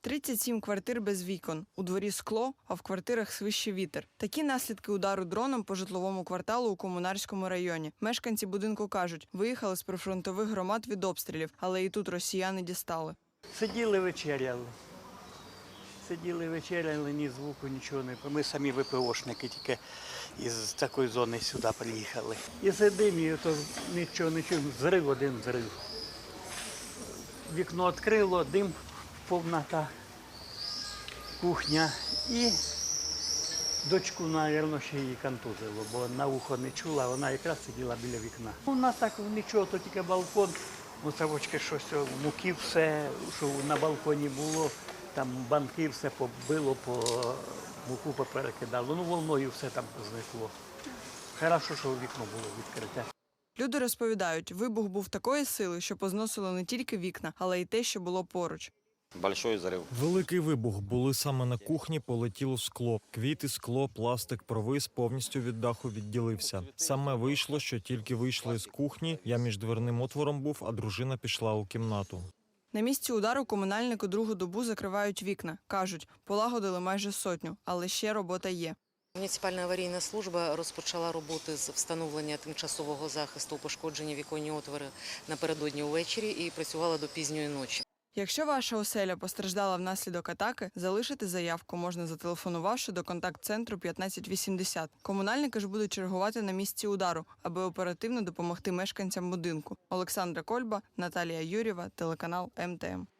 37 квартир без вікон. У дворі скло, а в квартирах свище вітер. Такі наслідки удару дроном по житловому кварталу у комунарському районі. Мешканці будинку кажуть, виїхали з прифронтових громад від обстрілів, але і тут росіяни дістали. Сиділи вечеряли. Сиділи вечеряли, ні звуку, нічого не. Ми самі ВПОшники тільки із такої зони сюди приїхали. І сидимо, і то нічого не чуємо. Зрив один зрив. Вікно відкрило, дим, повната, кухня. І дочку, мабуть, ще її контузило, бо на ухо не чула, вона якраз сиділа біля вікна. У нас так нічого, то тільки балкон. Мусавочки щось о, муки все, що на балконі було, там банки все побило, по муку поперекидало. Ну, волною все там зникло. Хорошо, що вікно було відкрите. Люди розповідають, вибух був такої сили, що позносило не тільки вікна, але й те, що було поруч. Большой взрыв. Великий вибух були саме на кухні, полетіло скло. Квіти, скло, пластик, провис повністю від даху відділився. Саме вийшло, що тільки вийшли з кухні. Я між дверним отвором був, а дружина пішла у кімнату. На місці удару комунальники другу добу закривають вікна. Кажуть, полагодили майже сотню, але ще робота є. Муніципальна аварійна служба розпочала роботи з встановлення тимчасового захисту у пошкоджені віконні отвори напередодні увечері і працювала до пізньої ночі. Якщо ваша оселя постраждала внаслідок атаки, залишити заявку можна зателефонувавши до контакт-центру 1580. Комунальники ж будуть чергувати на місці удару, аби оперативно допомогти мешканцям будинку. Олександра Кольба, Наталія Юрєва, телеканал МТМ.